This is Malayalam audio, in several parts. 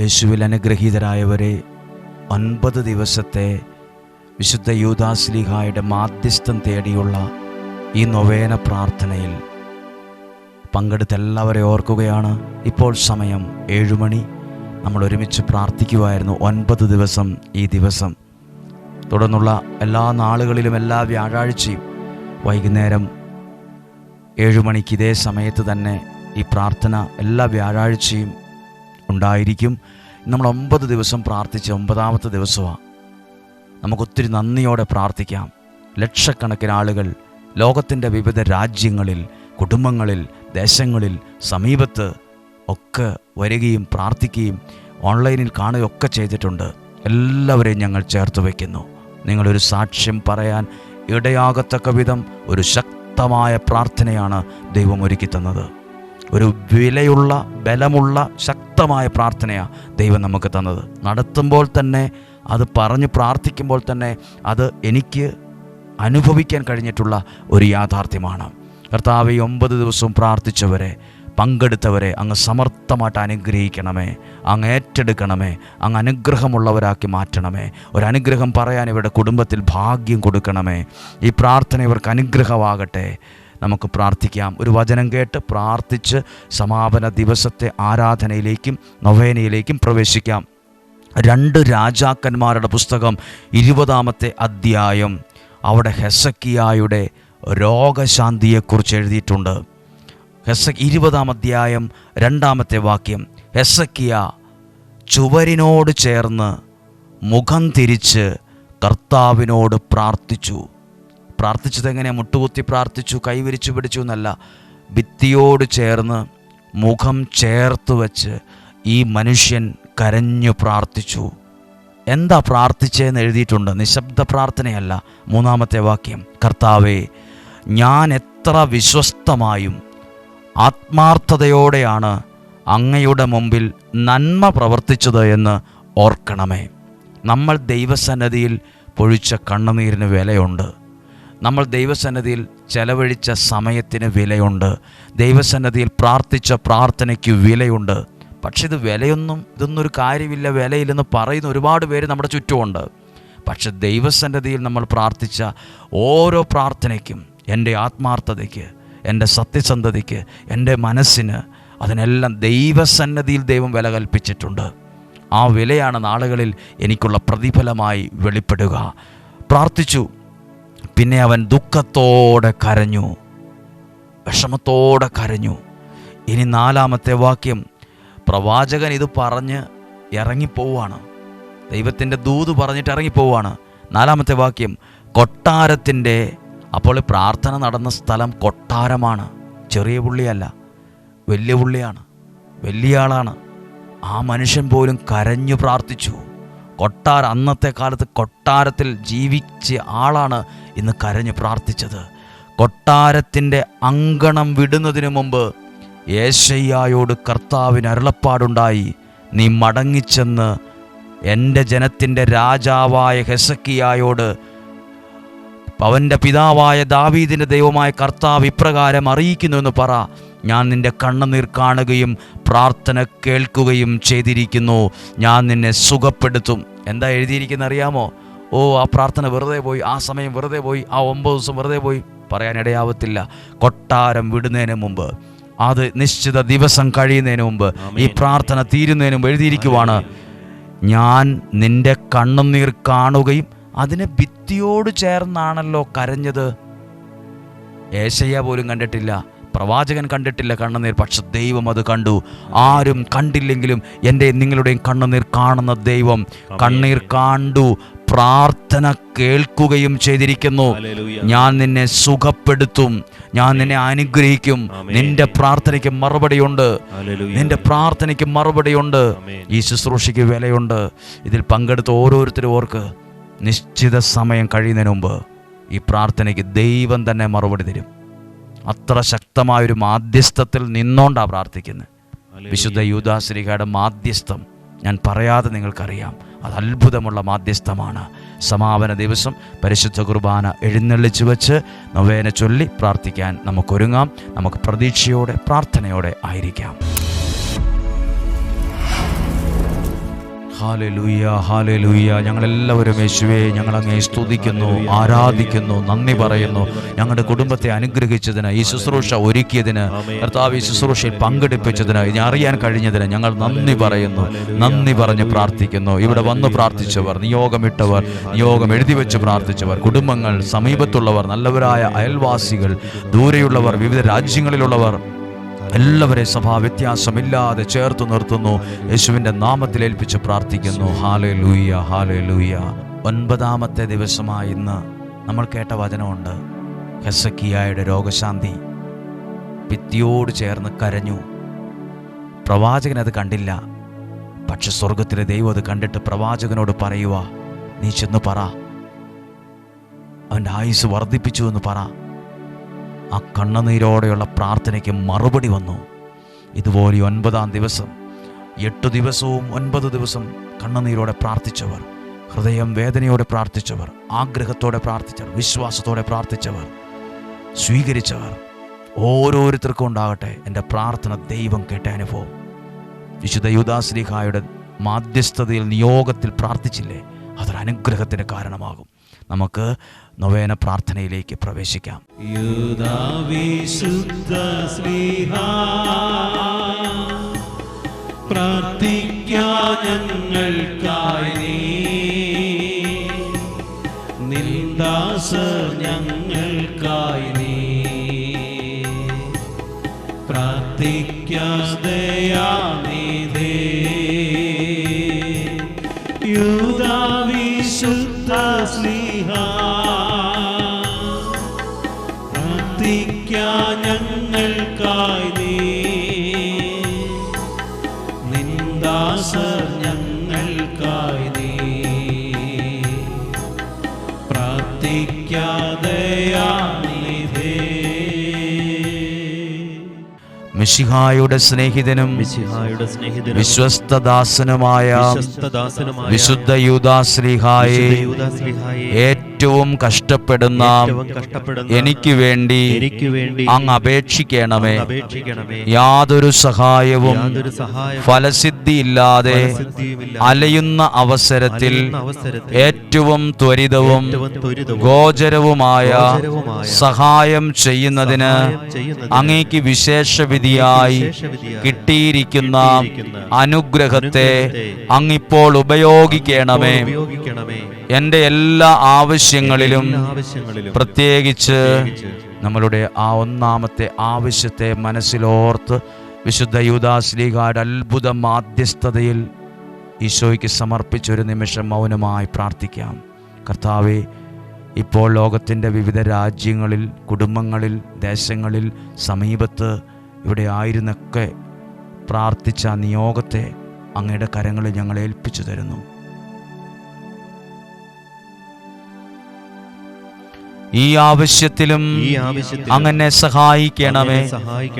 യേശുവിൽ അനുഗ്രഹീതരായവരെ ഒൻപത് ദിവസത്തെ വിശുദ്ധ യൂദാസ്ലിഹായുടെ മാധ്യസ്ഥം തേടിയുള്ള ഈ നൊവേന പ്രാർത്ഥനയിൽ പങ്കെടുത്ത എല്ലാവരെ ഓർക്കുകയാണ്. ഇപ്പോൾ സമയം ഏഴുമണി നമ്മൾ ഒരുമിച്ച് പ്രാർത്ഥിക്കുമായിരുന്നു ഒൻപത് ദിവസം ഈ ദിവസം. തുടർന്നുള്ള എല്ലാ നാളുകളിലും എല്ലാ വ്യാഴാഴ്ചയും വൈകുന്നേരം ഏഴുമണിക്ക് ഇതേ സമയത്ത് തന്നെ ഈ പ്രാർത്ഥന എല്ലാ വ്യാഴാഴ്ചയും ഉണ്ടായിരിക്കും. നമ്മൾ ഒമ്പത് ദിവസം പ്രാർത്ഥിച്ച ഒമ്പതാമത്തെ ദിവസമാണ് നമുക്കൊത്തിരി നന്ദിയോടെ പ്രാർത്ഥിക്കാം. ലക്ഷക്കണക്കിന് ആളുകൾ ലോകത്തിന്റെ വിവിധ രാജ്യങ്ങളിൽ കുടുംബങ്ങളിൽ ദേശങ്ങളിൽ സമീപത്ത് ഒക്കെ വരികയും പ്രാർത്ഥിക്കുകയും ഓൺലൈനിൽ കാണുകയൊക്കെ ചെയ്തിട്ടുണ്ട്. എല്ലാവരെയും ഞങ്ങൾ ചേർത്ത് വയ്ക്കുന്നു. നിങ്ങളൊരു സാക്ഷ്യം പറയാൻ ഇടയാകത്തക്ക വിധം ഒരു ശക്തമായ പ്രാർത്ഥനയാണ് ദൈവം ഒരുക്കി തന്നത്. ഒരു വിലയുള്ള ബലമുള്ള ശക്തമായ പ്രാർത്ഥനയാണ് ദൈവം നമുക്ക് തന്നത്. നടത്തുമ്പോൾ തന്നെ അത് പറഞ്ഞ് പ്രാർത്ഥിക്കുമ്പോൾ തന്നെ അത് എനിക്ക് അനുഭവിക്കാൻ കഴിഞ്ഞിട്ടുള്ള ഒരു യാഥാർത്ഥ്യമാണ്. കർത്താവ് ഒമ്പത് ദിവസവും പ്രാർത്ഥിച്ചവരെ പങ്കെടുത്തവരെ അങ്ങ് സമർത്ഥമായിട്ട് അനുഗ്രഹിക്കണമേ അങ്ങ് ഏറ്റെടുക്കണമേ അങ്ങ് അനുഗ്രഹമുള്ളവരാക്കി മാറ്റണമേ ഒരനുഗ്രഹം പറയാൻ ഇവരുടെ കുടുംബത്തിൽ ഭാഗ്യം കൊടുക്കണമേ ഈ പ്രാർത്ഥന ഇവർക്ക് അനുഗ്രഹമാകട്ടെ. നമുക്ക് പ്രാർത്ഥിക്കാം. ഒരു വചനം കേട്ട് പ്രാർത്ഥിച്ച് സമാപന ദിവസത്തെ ആരാധനയിലേക്കും നൊവേനയിലേക്കും പ്രവേശിക്കാം. രണ്ട് രാജാക്കന്മാരുടെ പുസ്തകം ഇരുപതാമത്തെ അധ്യായം. അവിടെ ഹെസക്കിയായുടെ രോഗശാന്തിയെക്കുറിച്ച് എഴുതിയിട്ടുണ്ട്. ഹെസ ഇരുപതാം അധ്യായം രണ്ടാമത്തെ വാക്യം. ഹെസക്കിയ ചുവരിനോട് ചേർന്ന് മുഖം തിരിച്ച് കർത്താവിനോട് പ്രാർത്ഥിച്ചു. പ്രാർത്ഥിച്ചത് എങ്ങനെയാണ് മുട്ടുകുത്തി പ്രാർത്ഥിച്ചു കൈവിരിച്ചു പിടിച്ചു എന്നല്ല. ഭിത്തിയോട് ചേർന്ന് മുഖം ചേർത്ത് വെച്ച് ഈ മനുഷ്യൻ കരഞ്ഞു പ്രാർത്ഥിച്ചു. എന്താ പ്രാർത്ഥിച്ചതെന്ന് എഴുതിയിട്ടുണ്ട്. നിശബ്ദ പ്രാർത്ഥനയല്ല. മൂന്നാമത്തെ വാക്യം. കർത്താവേ ഞാൻ എത്ര വിശ്വസ്തമായും ആത്മാർത്ഥതയോടെയാണ് അങ്ങയുടെ മുമ്പിൽ നന്മ പ്രവർത്തിച്ചത് എന്ന് ഓർക്കണമേ. നമ്മൾ ദൈവസന്നതിയിൽ പൊഴിച്ച കണ്ണുനീരിന് വിലയുണ്ട്. നമ്മൾ ദൈവസന്നതിയിൽ ചെലവഴിച്ച സമയത്തിന് വിലയുണ്ട്. ദൈവസന്നതിയിൽ പ്രാർത്ഥിച്ച പ്രാർത്ഥനയ്ക്ക് വിലയുണ്ട്. പക്ഷെ ഇത് വിലയൊന്നും ഇതൊന്നും ഒരു കാര്യമില്ല വിലയില്ലെന്ന് പറയുന്ന ഒരുപാട് പേര് നമ്മുടെ ചുറ്റുമുണ്ട്. പക്ഷെ ദൈവസന്നതിയിൽ നമ്മൾ പ്രാർത്ഥിച്ച ഓരോ പ്രാർത്ഥനയ്ക്കും എന്റെ ആത്മാർത്ഥതയ്ക്ക് എന്റെ സത്യസന്ധതയ്ക്ക് എന്റെ മനസ്സിന് അതിനെല്ലാം ദൈവസന്നതിയിൽ ദൈവം വില കൽപ്പിച്ചിട്ടുണ്ട്. ആ വിലയാണ് നാളുകളിൽ എനിക്കുള്ള പ്രതിഫലമായി വെളിപ്പെടുക. പ്രാർത്ഥിച്ചു. പിന്നെ അവൻ ദുഃഖത്തോടെ കരഞ്ഞു. വിഷമത്തോടെ കരഞ്ഞു. ഇനി നാലാമത്തെ വാക്യം. പ്രവാചകൻ ഇത് പറഞ്ഞ് ഇറങ്ങിപ്പോവാണ്. ദൈവത്തിന്റെ ദൂത് പറഞ്ഞിട്ട് ഇറങ്ങിപ്പോവാണ്. നാലാമത്തെ വാക്യം. കൊട്ടാരത്തിന്റെ അപ്പോൾ പ്രാർത്ഥന നടന്ന സ്ഥലം കൊട്ടാരമാണ്. ചെറിയ പുള്ളിയല്ല വലിയ പുള്ളിയാണ് വലിയ ആളാണ്. ആ മനുഷ്യൻ പോലും കരഞ്ഞു പ്രാർത്ഥിച്ചു. കൊട്ടാര അന്നത്തെ കാലത്ത് കൊട്ടാരത്തിൽ ജീവിച്ച ആളാണ് ഇന്ന് കരഞ്ഞു പ്രാർത്ഥിച്ചത്. കൊട്ടാരത്തിന്റെ അങ്കണം വിടുന്നതിന് മുമ്പ് യേശയ്യായോട് കർത്താവിന് അരുളപ്പാടുണ്ടായി നീ മടങ്ങിച്ചെന്ന് എന്റെ ജനത്തിന്റെ രാജാവായ ഹെസക്കിയായോട് അവന്റെ പിതാവായ ദാവീദിന്റെ ദൈവമായ കർത്താവ് ഇപ്രകാരം അറിയിക്കുന്നു എന്ന് പറ. ഞാൻ നിന്റെ കണ്ണുനീർ കാണുകയും പ്രാർത്ഥന കേൾക്കുകയും ചെയ്തിരിക്കുന്നു. ഞാൻ നിന്നെ സുഖപ്പെടുത്തും. എന്താ എഴുതിയിരിക്കുന്ന അറിയാമോ? ഓ ആ പ്രാർത്ഥന വെറുതെ പോയി ആ സമയം വെറുതെ പോയി ആ ഒമ്പത് ദിവസം വെറുതെ പോയി പറയാനിടയാവത്തില്ല കൊട്ടാരം വിടുന്നതിന് മുമ്പ് അത് നിശ്ചിത ദിവസം കഴിയുന്നതിന് മുമ്പ് ഈ പ്രാർത്ഥന തീരുന്നതിന് മുമ്പ് എഴുതിയിരിക്കുവാണ്. ഞാൻ നിന്റെ കണ്ണുനീർ കാണുകയും അതിനെ ഭിത്തിയോട് ചേർന്നാണല്ലോ കരഞ്ഞത്. ഏശയ്യ പോലും കണ്ടിട്ടില്ല പ്രവാചകൻ കണ്ടിട്ടില്ല കണ്ണുനീർ പക്ഷെ ദൈവം അത് കണ്ടു. ആരും കണ്ടില്ലെങ്കിലും എന്റെ നിങ്ങളുടെയും കണ്ണുനീർ കാണുന്ന ദൈവം കണ്ണീർ കണ്ടു പ്രാർത്ഥന കേൾക്കുകയും ചെയ്തിരിക്കുന്നു. ഞാൻ നിന്നെ സുഖപ്പെടുത്തും ഞാൻ നിന്നെ അനുഗ്രഹിക്കും. നിന്റെ പ്രാർത്ഥനയ്ക്ക് മറുപടിയുണ്ട്. നിന്റെ പ്രാർത്ഥനയ്ക്ക് മറുപടിയുണ്ട്. ഈ ശുശ്രൂഷയ്ക്ക് വിലയുണ്ട്. ഇതിൽ പങ്കെടുത്ത ഓരോരുത്തരും ഓർക്ക് നിശ്ചിത സമയം കഴിയുന്നതിന് മുമ്പ് ഈ പ്രാർത്ഥനയ്ക്ക് ദൈവം തന്നെ മറുപടി തരും. അത്ര ശക്തമായൊരു മാധ്യസ്ഥത്തിൽ നിന്നോണ്ടാണ് പ്രാർത്ഥിക്കുന്നത് വിശുദ്ധ യൂദാശ്രീകയുടെ മാധ്യസ്ഥം ഞാൻ പറയാതെ നിങ്ങൾക്കറിയാം. അത് അത്ഭുതമുള്ള മാധ്യസ്ഥമാണ്. സമാപന ദിവസം പരിശുദ്ധ കുർബാന എഴുന്നള്ളിച്ചു വെച്ച് നൊവേന ചൊല്ലി പ്രാർത്ഥിക്കാൻ നമുക്കൊരുങ്ങാം. നമുക്ക് പ്രതീക്ഷയോടെ പ്രാർത്ഥനയോടെ ആയിരിക്കാം. ഹാലലൂയ ഹാലലൂയ. ഞങ്ങളെല്ലാവരും യേശുവെ ഞങ്ങൾ അങ്ങേ സ്തുതിക്കുന്നു ആരാധിക്കുന്നു നന്ദി പറയുന്നു. ഞങ്ങളുടെ കുടുംബത്തെ അനുഗ്രഹിച്ചതിന് ഈ ശുശ്രൂഷ ഒരുക്കിയതിന് കർത്താവ് ഈ ശുശ്രൂഷയിൽ പങ്കെടുപ്പിച്ചതിന് ഇനി അറിയാൻ കഴിഞ്ഞതിന് ഞങ്ങൾ നന്ദി പറയുന്നു. നന്ദി പറഞ്ഞ് പ്രാർത്ഥിക്കുന്നു. ഇവിടെ വന്ന് പ്രാർത്ഥിച്ചവർ നിയോഗമിട്ടവർ നിയോഗം എഴുതി വെച്ച് പ്രാർത്ഥിച്ചവർ കുടുംബങ്ങൾ സമീപത്തുള്ളവർ നല്ലവരായ അയൽവാസികൾ ദൂരെയുള്ളവർ വിവിധ രാജ്യങ്ങളിലുള്ളവർ എല്ലാവരെ സഭാ വ്യത്യാസമില്ലാതെ ചേർത്ത് നിർത്തുന്നു. യേശുവിന്റെ നാമത്തിൽ ഏൽപ്പിച്ച് പ്രാർത്ഥിക്കുന്നു. ഹാലേ ലൂയ ഹാലേ ലൂയ ഒൻപതാമത്തെ ദിവസമായി ഇന്ന് നമ്മൾ കേട്ട വചനമുണ്ട്. ഹെസക്കിയായുടെ രോഗശാന്തി ഭിത്തിയോട് ചേർന്ന് കരഞ്ഞു. പ്രവാചകൻ അത് കണ്ടില്ല. പക്ഷെ സ്വർഗത്തിലെ ദൈവം അത് കണ്ടിട്ട് പ്രവാചകനോട് പറയുക നീ ചെന്ന് പറ. അവന്റെ ആയുസ് വർദ്ധിപ്പിച്ചു എന്ന് പറ. ആ കണ്ണുനീരോടെയുള്ള പ്രാർത്ഥനയ്ക്ക് മറുപടി വന്നു. ഇതുപോലെ ഒൻപതാം ദിവസം എട്ട് ദിവസവും ഒൻപത് ദിവസം കണ്ണുനീരോടെ പ്രാർത്ഥിച്ചവർ ഹൃദയം വേദനയോടെ പ്രാർത്ഥിച്ചവർ ആഗ്രഹത്തോടെ പ്രാർത്ഥിച്ചവർ വിശ്വാസത്തോടെ പ്രാർത്ഥിച്ചവർ സ്വീകരിച്ചവർ ഓരോരുത്തർക്കും ഉണ്ടാകട്ടെ എന്റെ പ്രാർത്ഥന ദൈവം കേട്ട അനുഭവം. വിശുദ്ധ യുദാശ്രീഹായുടെ മാധ്യസ്ഥതയിൽ നിയോഗത്തിൽ പ്രാർത്ഥിച്ചില്ലേ? അതൊരു അനുഗ്രഹത്തിന് കാരണമാകും. നമുക്ക് നൊവേന പ്രാർത്ഥനയിലേക്ക് പ്രവേശിക്കാം. ഞങ്ങൾക്കായി നീ. മിശിഹായുടെ സ്നേഹിതനും മിശിഹായുടെ സ്നേഹിതനും വിശ്വസ്തദാസനുമായ വിശുദ്ധ യൂദാശ്രീഹായെ ഏറ്റവും കഷ്ടപ്പെടുന്ന എനിക്ക് വേണ്ടി അങ്ങ് അപേക്ഷിക്കണമേ. യാതൊരു സഹായവും ഫലസിദ്ധിയില്ലാതെ അലയുന്ന അവസരത്തിൽ ഏറ്റവും ത്വരിതവും ഗോചരവുമായ സഹായം ചെയ്യുന്നതിന് അങ്ങേക്ക് വിശേഷ വിധിയായി വിശേഷവിധിയായി കിട്ടിയിരിക്കുന്ന അനുഗ്രഹത്തെ അങ്ങിപ്പോൾ ഉപയോഗിക്കണമേ. എന്റെ എന്റെ എല്ലാ എല്ലാ ആവശ്യങ്ങളിലും പ്രത്യേകിച്ച് നമ്മളുടെ ആ ഒന്നാമത്തെ ആവശ്യത്തെ മനസ്സിലോർത്ത് വിശുദ്ധ യൂദാശ്ലീകാരുടെ അത്ഭുത മാധ്യസ്ഥതയിൽ ഈശോയ്ക്ക് സമർപ്പിച്ചൊരു നിമിഷം മൗനമായി പ്രാർത്ഥിക്കാം. കർത്താവെ ഇപ്പോൾ ലോകത്തിന്റെ വിവിധ രാജ്യങ്ങളിൽ കുടുംബങ്ങളിൽ ദേശങ്ങളിൽ സമീപത്ത് ഇവിടെ ആയിരുന്നൊക്കെ പ്രാർത്ഥിച്ച നിയോഗത്തെ അങ്ങയുടെ കരങ്ങളിൽ ഞങ്ങൾ ഏൽപ്പിച്ചു തരുന്നു. ഈ ആവശ്യത്തിലും അങ്ങനെ സഹായിക്കണമേ.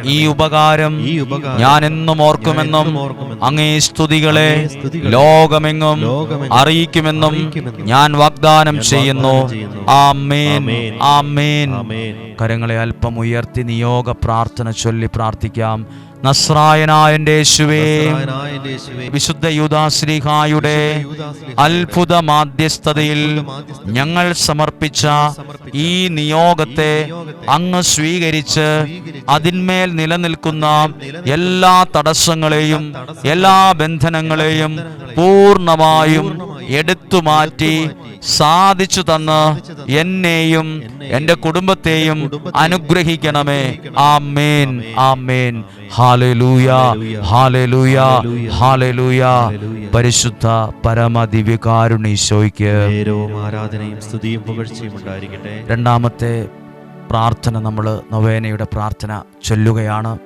ഈ ഉപകാരം ഞാൻ എന്നും ഓർക്കുമെന്നും അങ്ങേ സ്തുതികളെ ലോകമെങ്ങും അറിയിക്കുമെന്നും ഞാൻ വാഗ്ദാനം ചെയ്യുന്നു. ആമേൻ. ആമേൻ. കരങ്ങളെ അല്പം ഉയർത്തി നിയോഗ പ്രാർത്ഥന ചൊല്ലി പ്രാർത്ഥിക്കാം. നസ്രായനായ എന്റെ യേശുവേ വിശുദ്ധ യൂദാശ്രീഹായുടെ അത്ഭുത മാധ്യസ്ഥതയിൽ ഞങ്ങൾ സമർപ്പിച്ച ഈ നിയോഗത്തെ അങ്ങ് സ്വീകരിച്ച് സ്വീകരിച്ച് അതിന്മേൽ നിലനിൽക്കുന്ന എല്ലാ തടസ്സങ്ങളെയും എല്ലാ ബന്ധനങ്ങളെയും പൂർണമായും എടുത്തു മാറ്റി സാധിച്ചു തന്ന് എന്നെയും എന്റെ കുടുംബത്തെയും അനുഗ്രഹിക്കണമേ. ആമേൻ ആമേൻ. ഹാലലൂയ ഹാലലൂയ ഹാലലൂയ. പരിശുദ്ധ പരമ ദിവ്യകാരുണീശോയ്ക്ക് നേരവും ആരാധനയും സ്തുതിയും പുകഴ്ചയും ഉണ്ടായിരിക്കട്ടെ. രണ്ടാമത്തെ പ്രാർത്ഥന നമ്മൾ നൊവേനയുടെ പ്രാർത്ഥന ചൊല്ലുകയാണ്.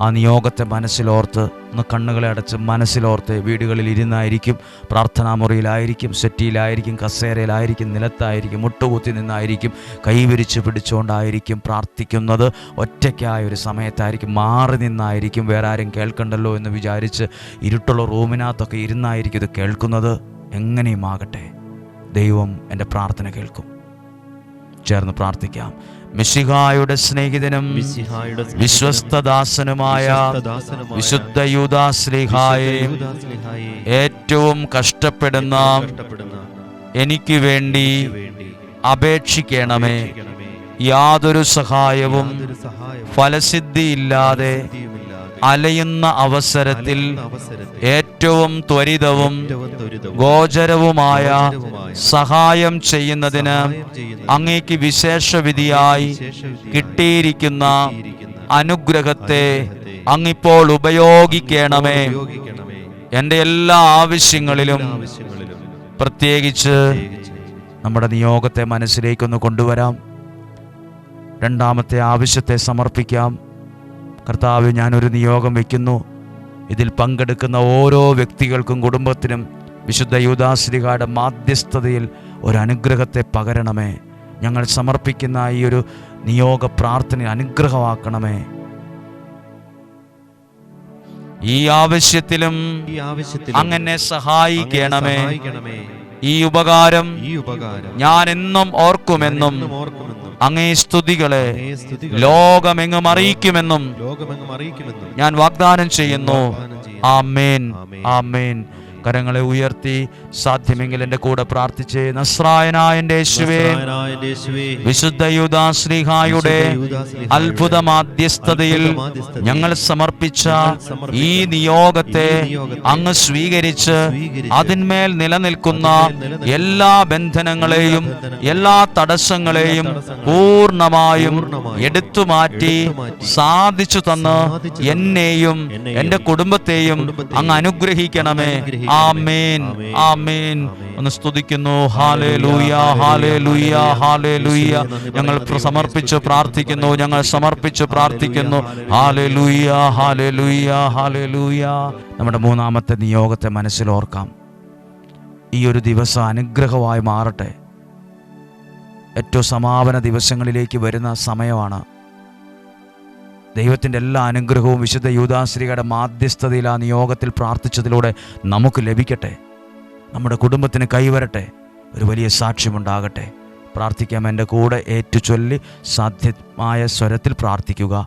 ആ നിയോഗത്തെ മനസ്സിലോർത്ത് ഒന്ന് കണ്ണുകളെ അടച്ച് മനസ്സിലോർത്ത് വീടുകളിൽ ഇരുന്നായിരിക്കും പ്രാർത്ഥനാ മുറിയിലായിരിക്കും സെറ്റിയിലായിരിക്കും കസേരയിലായിരിക്കും നിലത്തായിരിക്കും മുട്ടുകുത്തി നിന്നായിരിക്കും കൈവിരിച്ച് പിടിച്ചുകൊണ്ടായിരിക്കും പ്രാർത്ഥിക്കുന്നത്. ഒറ്റയ്ക്കായ ഒരു സമയത്തായിരിക്കും മാറി നിന്നായിരിക്കും. വേറെ ആരും കേൾക്കണ്ടല്ലോ എന്ന് വിചാരിച്ച് ഇരുട്ടുള്ള റൂമിനകത്തൊക്കെ ഇരുന്നായിരിക്കും ഇത് കേൾക്കുന്നത്. എങ്ങനെയും ആകട്ടെ ദൈവം എന്റെ പ്രാർത്ഥന കേൾക്കും. ചേർന്ന് പ്രാർത്ഥിക്കാം. മിശിഹായുടെ സ്നേഹിതനും വിശ്വസ്തദാസനുമായ വിശുദ്ധ യൂദാശ്ലീഹായെ ഏറ്റവും കഷ്ടപ്പെടുന്ന എനിക്ക് വേണ്ടി അപേക്ഷിക്കണമേ. യാതൊരു സഹായവും ഫലസിദ്ധിയില്ലാതെ അലയുന്ന അവസരത്തിൽ ഏറ്റവും ത്വരിതവും ഗോചരവുമായ സഹായം ചെയ്യുന്നതിന് അങ്ങേക്ക് വിശേഷവിധിയായി കിട്ടിയിരിക്കുന്ന അനുഗ്രഹത്തെ അങ്ങിപ്പോൾ ഉപയോഗിക്കണമേ. എന്റെ എല്ലാ ആവശ്യങ്ങളിലും പ്രത്യേകിച്ച് നമ്മുടെ നിയോഗത്തെ മനസ്സിലേക്കൊന്ന് കൊണ്ടുവരാം. രണ്ടാമത്തെ ആവശ്യത്തെ സമർപ്പിക്കാം. കർത്താവ് ഞാനൊരു നിയോഗം വയ്ക്കുന്നു. ഇതിൽ പങ്കെടുക്കുന്ന ഓരോ വ്യക്തികൾക്കും കുടുംബത്തിനും വിശുദ്ധ യൂദാശ്രീകാരുടെ മാധ്യസ്ഥതയിൽ ഒരു അനുഗ്രഹത്തെ പകരണമേ. ഞങ്ങൾ സമർപ്പിക്കുന്ന ഈ ഒരു നിയോഗ പ്രാർത്ഥന അനുഗ്രഹമാക്കണമേ. ഈ ആവശ്യത്തിലും ഈ ആവശ്യത്തിലും അങ്ങനെ സഹായിക്കണമേ. ഈ ഉപകാരം ഈ ഉപകാരം ഞാൻ എന്നും ഓർക്കുമെന്നും എന്നും ഓർക്കുമെന്നും അങ്ങേ സ്തുതികളെ ലോകമെങ്ങും അറിയിക്കുമെന്നും ഞാൻ വാഗ്ദാനം ചെയ്യുന്നു. ആമേൻ ആമേൻ. കരങ്ങളെ ഉയർത്തി സാധ്യമെങ്കിൽ എന്റെ കൂടെ പ്രാർത്ഥിച്ച് നസ്രായനായ എന്റെ യേശുവേ വിശുദ്ധ അത്ഭുത മാധ്യസ്ഥതയിൽ ഞങ്ങൾ സമർപ്പിച്ച ഈ നിയോഗത്തെ അങ്ങ് സ്വീകരിച്ച് അതിന്മേൽ നിലനിൽക്കുന്ന എല്ലാ ബന്ധനങ്ങളെയും എല്ലാ തടസ്സങ്ങളെയും പൂർണമായും എടുത്തു പൂർണമായും എടുത്തുമാറ്റി എടുത്തുമാറ്റി സാധിച്ചു തന്ന് എന്നെയും എന്റെ എന്റെ കുടുംബത്തെയും അങ്ങ് അനുഗ്രഹിക്കണമേ. ആമേൻ. ആമേൻ. ഒന്ന് സ്തുതിക്കുന്നു. ഹാലേ ലൂയ ഹാലേ ലൂയ ഹാലേ ലൂയ ഞങ്ങൾ സമർപ്പിച്ച് പ്രാർത്ഥിക്കുന്നു. ഞങ്ങൾ സമർപ്പിച്ച് പ്രാർത്ഥിക്കുന്നു. ഹാലേ ലൂയ ഹാലേ ലൂയ ഹാലേ ലൂയ നമ്മുടെ മൂന്നാമത്തെ നിയോഗത്തെ മനസ്സിൽ ഓർക്കാം. ഈ ഒരു ദിവസം അനുഗ്രഹമായി മാറട്ടെ. ഏറ്റവും സമാപന ദിവസങ്ങളിലേക്ക് വരുന്ന സമയമാണ് ദൈവത്തിന്റെ എല്ലാ അനുഗ്രഹവും വിശുദ്ധ യൂതാശ്രീകയുടെ മാധ്യസ്ഥതയിൽ ആ നിയോഗത്തിൽ പ്രാർത്ഥിച്ചതിലൂടെ നമുക്ക് ലഭിക്കട്ടെ. നമ്മുടെ കുടുംബത്തിന് കൈവരട്ടെ. ഒരു വലിയ സാക്ഷ്യമുണ്ടാകട്ടെ. പ്രാർത്ഥിക്കാം എന്റെ കൂടെ ഏറ്റുചൊല്ലി സാധ്യമായ സ്വരത്തിൽ പ്രാർത്ഥിക്കുക.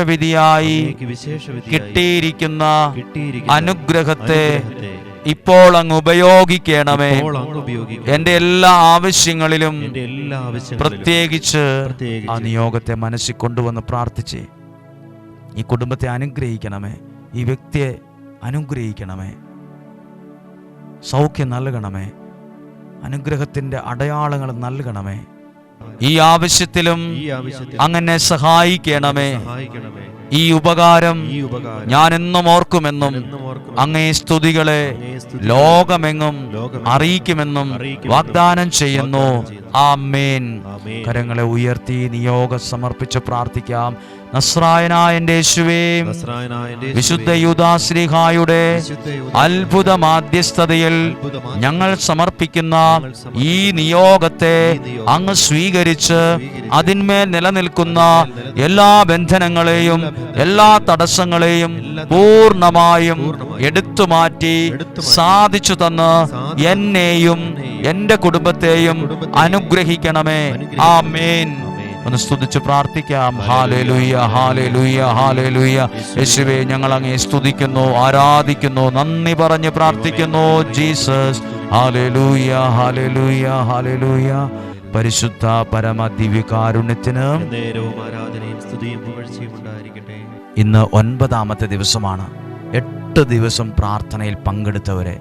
വിശേഷവിധിയായി കിട്ടിയിരിക്കുന്ന അനുഗ്രഹത്തെ ഇപ്പോൾ അങ്ങ് ഉപയോഗിക്കണമേ. എന്റെ എല്ലാ ആവശ്യങ്ങളിലും പ്രത്യേകിച്ച് പ്രത്യേകിച്ച് ആ നിയോഗത്തെ മനസ്സിൽ കൊണ്ടുവന്ന് പ്രാർത്ഥിച്ച് ഈ കുടുംബത്തെ അനുഗ്രഹിക്കണമേ. ഈ വ്യക്തിയെ അനുഗ്രഹിക്കണമേ. സൗഖ്യം നൽകണമേ. അനുഗ്രഹത്തിന്റെ അടയാളങ്ങൾ നൽകണമേ. ഈ ആവശ്യത്തിലും അങ്ങനെ സഹായിക്കണമേ. ഈ ഉപകാരം ഞാൻ എന്നും ഓർക്കുമെന്നും അങ്ങേ സ്തുതികളെ ലോകമെങ്ങും അറിയിക്കുമെന്നും വാഗ്ദാനം ചെയ്യുന്നു. ആ മേൻ. കരങ്ങളെ ഉയർത്തി നിയോഗം സമർപ്പിച്ച് പ്രാർത്ഥിക്കാം. നസ്രായനായ യേശുവേ വിശുദ്ധ യൂദാശ്രീഹായുടെ അത്ഭുത മാധ്യസ്ഥതയിൽ ഞങ്ങൾ സമർപ്പിക്കുന്ന ഈ നിയോഗത്തെ അങ്ങ് സ്വീകരിച്ച് അതിന്മേൽ നിലനിൽക്കുന്ന എല്ലാ ബന്ധനങ്ങളെയും എല്ലാ തടസ്സങ്ങളെയും പൂർണമായും പൂർണമായും മാറ്റി എടുത്തുമാറ്റി എടുത്തുമാറ്റി സാധിച്ചു തന്ന് എന്നെയും എന്റെ എന്റെ കുടുംബത്തെയും അനുഗ്രഹിക്കണമേ. ആ ആമേൻ. ഒന്ന് സ്തുതിച്ച് പ്രാർത്ഥിക്കാം. ഹാലേ ലുയ്യ ഹാലേ ലുയ്യ ഹാലേ ലുയ്യ യേശുവെ ഞങ്ങൾ അങ്ങേ സ്തുതിക്കുന്നു ആരാധിക്കുന്നു നന്ദി പറഞ്ഞ് പ്രാർത്ഥിക്കുന്നു. ജീസസ് ഹാലേ ലൂയ്യ ഹാലേ ലുയ്യ ഹാലേ ലുയ്യ പരിശുദ്ധ പരമ ദിവ്യകാരുണ്യത്തിന് ഇന്ന് ഒൻപതാമത്തെ ദിവസമാണ്. എട്ട് ദിവസം പ്രാർത്ഥനയിൽ പങ്കെടുത്തവരെ.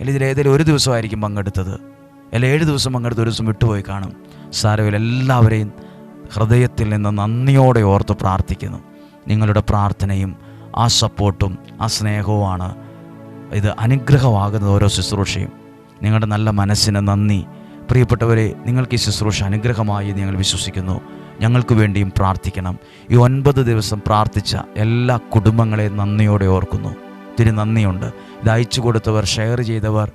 അല്ല ഇതിലേതെങ്കിലും ഒരു ദിവസമായിരിക്കും പങ്കെടുത്തത്. അല്ല ഏഴ് ദിവസം പങ്കെടുത്ത ഒരു ദിവസം വിട്ടുപോയി കാണും. സാരവിൽ എല്ലാവരെയും ഹൃദയത്തിൽ നിന്ന് നന്ദിയോടെ ഓർത്ത് പ്രാർത്ഥിക്കുന്നു. നിങ്ങളുടെ പ്രാർത്ഥനയും ആ സപ്പോർട്ടും ആ സ്നേഹവുമാണ് ഇത് അനുഗ്രഹമാകുന്നത് ഓരോ ശുശ്രൂഷയും. നിങ്ങളുടെ നല്ല മനസ്സിന് നന്ദി. പ്രിയപ്പെട്ടവരെ നിങ്ങൾക്ക് ഈ ശുശ്രൂഷ അനുഗ്രഹമായി ഞങ്ങൾ വിശ്വസിക്കുന്നു. ഞങ്ങൾക്ക് വേണ്ടിയും പ്രാർത്ഥിക്കണം. ഈ ഒൻപത് ദിവസം പ്രാർത്ഥിച്ച എല്ലാ കുടുംബങ്ങളെയും നന്ദിയോടെ ഓർക്കുന്നു. ഒത്തിരി നന്ദിയുണ്ട്. ഇത് അയച്ചു കൊടുത്തവർ ഷെയർ ചെയ്തവർ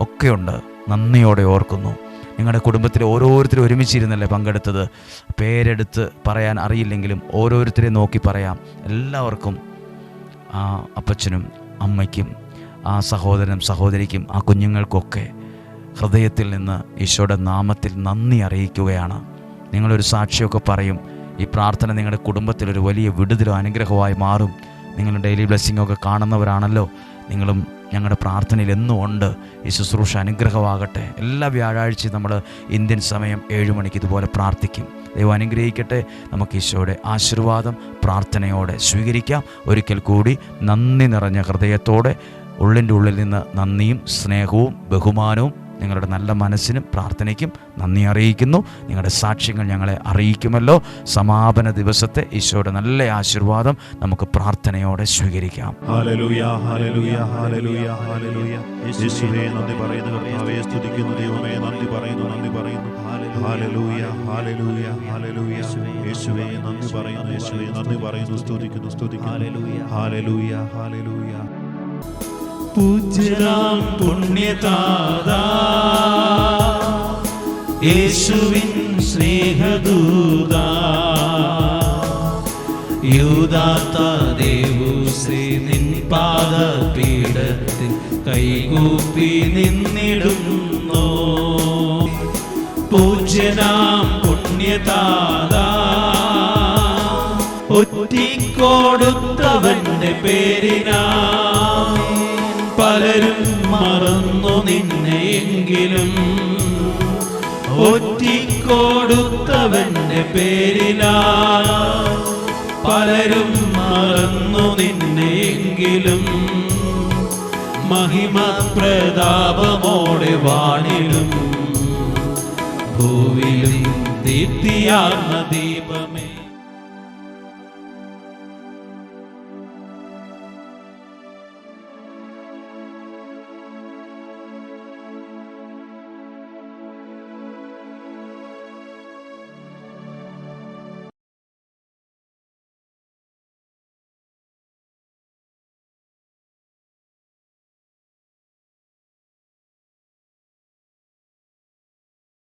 ഒക്കെയുണ്ട്. നന്ദിയോടെ ഓർക്കുന്നു. നിങ്ങളുടെ കുടുംബത്തിലെ ഓരോരുത്തരും ഒരുമിച്ചിരുന്നല്ലേ പങ്കെടുത്തത്? പേരെടുത്ത് പറയാൻ അറിയില്ലെങ്കിലും ഓരോരുത്തരെയും നോക്കി പറയാം. എല്ലാവർക്കും ആ അപ്പച്ചനും അമ്മയ്ക്കും ആ സഹോദരനും സഹോദരിക്കും ആ കുഞ്ഞുങ്ങൾക്കൊക്കെ ഹൃദയത്തിൽ നിന്ന് ഈശോയുടെ നാമത്തിൽ നന്ദി അറിയിക്കുകയാണ്. നിങ്ങളൊരു സാക്ഷിയൊക്കെ പറയും. ഈ പ്രാർത്ഥന നിങ്ങളുടെ കുടുംബത്തിൽ ഒരു വലിയ വിടുതലോ അനുഗ്രഹമായി മാറും. നിങ്ങൾ ഡെയിലി ബ്ലെസ്സിങ്ങൊക്കെ കാണുന്നവരാണല്ലോ. നിങ്ങളും ഞങ്ങളുടെ പ്രാർത്ഥനയിൽ എന്നും ഉണ്ട്. ഈ ശുശ്രൂഷ അനുഗ്രഹമാകട്ടെ. എല്ലാ വ്യാഴാഴ്ചയും നമ്മൾ ഇന്ത്യൻ സമയം ഏഴ് മണിക്ക് ഇതുപോലെ പ്രാർത്ഥിക്കും. ദൈവം അനുഗ്രഹിക്കട്ടെ. നമുക്ക് ഈശോയുടെ ആശീർവാദം പ്രാർത്ഥനയോടെ സ്വീകരിക്കാം. ഒരിക്കൽ കൂടി നന്ദി നിറഞ്ഞ ഹൃദയത്തോടെ ഉള്ളിന്റെ ഉള്ളിൽ നിന്ന് നന്ദിയും സ്നേഹവും ബഹുമാനവും നിങ്ങളുടെ നല്ല മനസ്സിനും പ്രാർത്ഥനയ്ക്കും നന്ദി അറിയിക്കുന്നു. നിങ്ങളുടെ സാക്ഷ്യങ്ങൾ ഞങ്ങളെ അറിയിക്കുമല്ലോ. സമാപന ദിവസത്തെ ഈശോയുടെ നല്ല ആശീർവാദം നമുക്ക് പ്രാർത്ഥനയോടെ സ്വീകരിക്കാം. സ്തുതിക്കുന്നു. ദൈവമേ നന്ദി പറയുന്നു നന്ദി പറയുന്നു. ഹല്ലേലൂയ ഹല്ലേലൂയ ഹല്ലേലൂയ. യേശുവേ നന്ദി പറയുന്നു യേശുവേ നന്ദി പറയുന്നു. സ്തുതിക്കുന്നു പൂജ്യരാം പുണ്യതാതാ. യേശുവിൻ സ്നേഹദൂത. യൂദാത്ത ശ്രീ നിൻ പാദപീഠത്തിൽ കൈകൂപ്പി നിന്നിടുന്നു. പൂജ്യനാം പുണ്യതാതാ. ഒറ്റിക്കൊടുത്തവന്റെ പേരിനാ പലരും മറന്നു നിന്നെങ്കിലും ഒറ്റിക്കോടുത്തവന്റെ പേരിലാ പലരും മറന്നു നിന്നെങ്കിലും മഹിമ പ്രതാപമോടെ വാണിലും. ഭൂവിലും ദീപ്തിയാർന്ന ദീപമേ.